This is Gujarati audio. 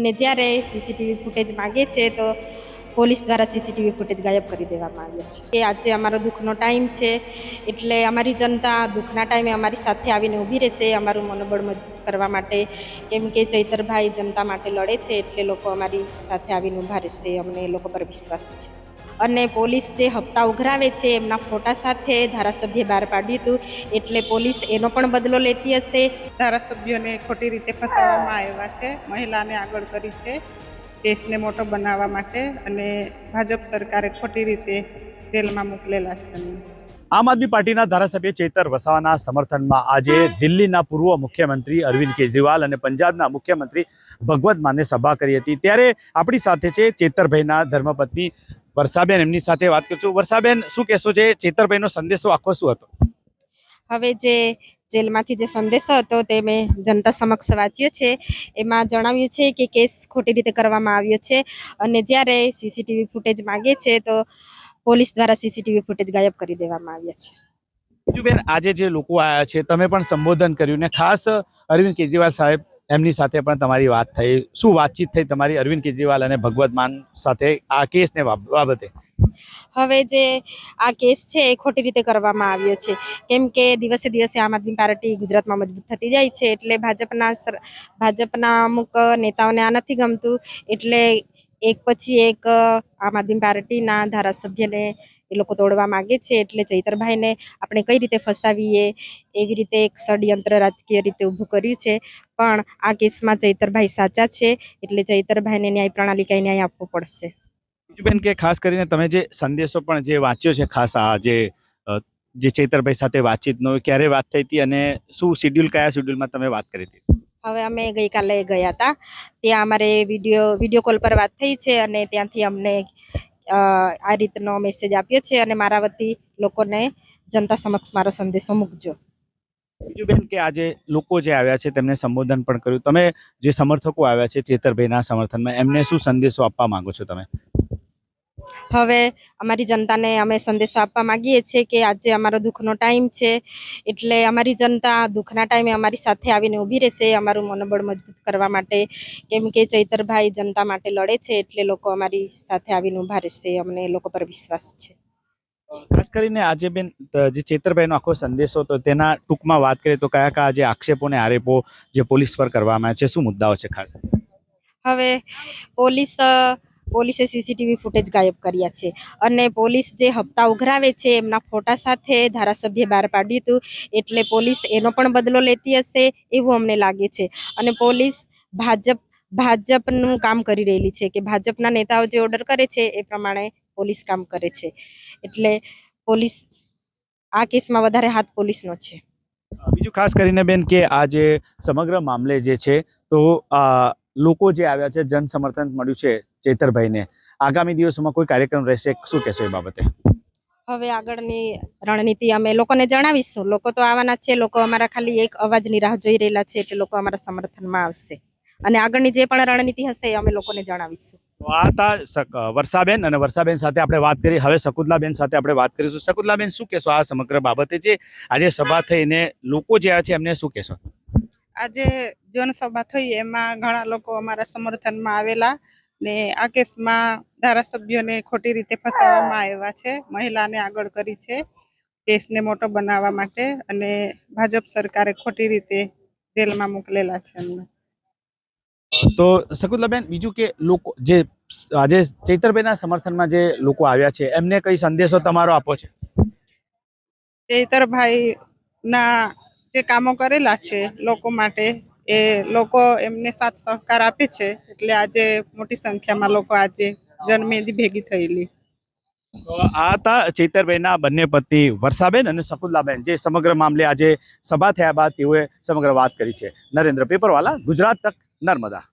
અને જ્યારે સીસીટીવી ફૂટેજ માગે છે, તો પોલીસ દ્વારા સીસીટીવી ફૂટેજ ગાયબ કરી દેવામાં આવે છે. કે આજે અમારો દુઃખનો ટાઈમ છે, એટલે અમારી જનતા દુઃખના ટાઈમે અમારી સાથે આવીને ઊભી રહેશે, અમારું મનોબળ મજબૂત કરવા માટે. કેમ કે ચૈતરભાઈ જનતા માટે લડે છે, એટલે લોકો અમારી સાથે આવીને ઊભા રહેશે, અમને એ લોકો પર વિશ્વાસ છે. અને પોલીસ જે હપ્તા ઉઘરાવે છે એમના ફોટા સાથે ધારાસભ્ય બહાર પાડ્યું હતું. એટલે પોલીસ એનો પણ બદલો લેતી હશે. ધારાસભ્યોને ખોટી રીતે ફસાવવામાં આવ્યા છે. મહિલાને આગળ કરી છે દેશને મોટો બનાવવા માટે અને ભાજપ સરકારે ખોટી રીતે જેલમાં મોકલેલા છે આમ આદમી પાર્ટીના ધારાસભ્ય ચેતર વસાવાના સમર્થનમાં આજે દિલ્હીના પૂર્વ મુખ્યમંત્રી અરવિંદ કેજરીવાલ અને પંજાબના મુખ્યમંત્રી ભગવત માને સભા કરી હતી. ત્યારે આપણી સાથે છે ચેતરભાઈના ધર્મપત્ની વર્ષાબેન એમની સાથે વાત કરશું. વર્ષાબેન શું કહેશો? છે ચેતરભાઈનો સંદેશો આખો શું હતો? હવે જે જેલમાંથી જે સંદેશો હતો તે મેં જનતા સમક્ષ વાંચ્યો છે. એમાં જણાવ્યું છે કે કેસ ખોટી રીતે કરવામાં આવ્યો છે અને જ્યારે સીસીટીવી ફૂટેજ માગે છે તો પોલીસ દ્વારા સીસીટીવી ફૂટેજ ગાયબ કરી દેવામાં આવ્યા છે. બીજું બેન આજે જે લોકો આવ્યા છે તમે પણ સંબોધન કર્યું ને ખાસ અરવિંદ કેજરીવાલ સાહેબ એમની સાથે પણ તમારી વાત થઈ. શું વાતચીત થઈ તમારી? અરવિંદ કેજરીવાલ અને ભગવત માન સાથે આ કેસને બાબતે? હવે જે આ કેસ છે એ ખોટી રીતે કરવામાં આવ્યો છે. કેમ કે દિવસે દિવસે આમ આદમી પાર્ટી ગુજરાતમાં મજબૂત થતી જાય છે, એટલે ભાજપના ભાજપના અમુક નેતાઓને આ નથી ગમતું. એટલે એક પછી એક આમ આદમી પાર્ટીના ધારાસભ્યને એ લોકો તોડવા માગે છે, એટલે ચૈતરભાઈને આપણે કઈ રીતે ફસાવીએ? એવી રીતે એક ષડયંત્ર રાજકીય રીતે ઊભું કર્યું છે. પણ આ કેસમાં ચૈતરભાઈ સાચા છે એટલે ચૈતરભાઈને ન્યાય પ્રણાલિકાએ ન્યાય આપવો પડશે. બેન કે ખાસ કરીને તમે જે સંદેશો પણ જે વાંચ્યો છે ખાસ આ જે જે ચૈતરભાઈ સાથે વાતચીતનો ક્યારે વાત થઈ હતી અને શું શેડ્યુલ કયા શેડ્યુલમાં તમે વાત કરી હતી? હવે અમે ગઈકાલે ગયા હતા ત્યાં અમારે વીડિયો વીડિયો કોલ પર વાત થઈ છે અને ત્યાંથી અમને આ રીતનો મેસેજ આપ્યો છે અને મારા વતી લોકોને જનતા સમક્ષ મારો સંદેશો મૂકજો. બીજું કે આજે લોકો જે આવ્યા છે તેમને સંબોધન પણ કર્યું. તમે જે સમર્થકો આવ્યા છે ચેતરભાઈના સમર્થનમાં, એમને શું સંદેશો આપવા માંગો છો તમે? હવે અમારી જનતાને અમે સંદેશો આપવા માંગીએ છીએ કે આજે અમારો દુઃખનો ટાઈમ છે, એટલે અમારી જનતા દુઃખના ટાઈમે અમારી સાથે આવીને ઊભી રહેશે, અમારું મનોબળ મજબૂત કરવા માટે. કેમ કે ચૈતરભાઈ જનતા માટે લડે છે, એટલે લોકો અમારી સાથે આવીને ઊભા રહેશે, અમને એ લોકો પર વિશ્વાસ છે. ખાસ કરીને આજે બેન જે ચેતરભાઈનો આખો સંદેશો હતો, તેના ટૂંકમાં વાત કરીએ તો કયા કયા જે આક્ષેપો ને આરેપો જે પોલીસ પર કરવામાં આવ્યા છે? શું મુદ્દાઓ છે ખાસ? હવે પોલીસ પોલીસે સીસીટીવી ફૂટેજ ગાયબ કર્યા છે અને પોલીસ જે હપ્તા ઉઘરાવે છે, એમના ફોટા સાથે ધારાસભ્ય બહાર પાડ્યું હતું, એટલે પોલીસ એનો પણ બદલો લેતી હશે એવું અમને લાગે છે. અને પોલીસ ભાજપ, ભાજપનું કામ કરી રહેલી છે કે ભાજપના નેતાઓ જે ઓર્ડર કરે છે, એ પ્રમાણે પોલીસ કામ કરે છે. એટલે પોલીસ આ કેસમાં વધારે હાથ પોલીસનો છે. બીજું ખાસ કરીને બેન કે આ જે સમગ્ર મામલે જે છે તો લોકો જે આવ્યા છે જન સમર્થન મળ્યું છે ચેતરભાઈને. આગામી દિવસોમાં કોઈ કાર્યક્રમ રહેશે? શું કહેશો એ બાબતે? હવે આગળની રણનીતિ અમે લોકોને જણાવીશું. લોકો તો આવવાના જ છે લોકો અમારા ખાલી એક અવાજની રાહ જોઈ રહેલા છે એટલે લોકો અમારા સમર્થનમાં આવશે. અને આગળની જે પણ રણનીતિ હશે એ અમે લોકોને જણાવીશું. તો આ હતા વર્ષાબેન અને વર્ષાબેન સાથે આપણે વાત કરી. હવે શકુતલાબેન સાથે આપણે વાત કરીશું. શકુતલાબેન, શું કહેશો આ સમગ્ર બાબતે જે આજે સભા થઈને લોકો જે છે, એમને શું કહેશો? આજે જનસભા થઈ, એમાં ઘણા લોકો અમારા સમર્થનમાં આવેલા ને આ કેસમાં ધારાસભ્યોને ખોટી રીતે ફસાવવામાં આવ્યા છે. મહિલાને આગળ કરી છે કેસને મોટો બનાવવા માટે અને ભાજપ સરકારે ખોટી રીતે જેલમાં મોકલેલા છે એમને. તો શકુતલાબેન બીજું કે લોકો જે આજે ચૈતરભાઈના સમર્થનમાં જે લોકો આવ્યા છે એમને કઈ સંદેશો તમારો આપો છે? ચૈતરભાઈ ના જે કામો કરેલા છે લોકો માટે એ લોકો એમને સાથ સહકાર આપે છે એટલે આજે મોટી સંખ્યામાં લોકો આજે જન્મેદી ભેગી થયેલી. આ હતા ચૈતરભાઈના બંને પતિ વર્ષાબેન અને શકુતલાબેન જે સમગ્ર મામલે આજે સભા થયા બાદ તેઓએ સમગ્ર વાત કરી છે. નરેન્દ્ર પેપરવાલા ગુજરાત તક નર્મદા.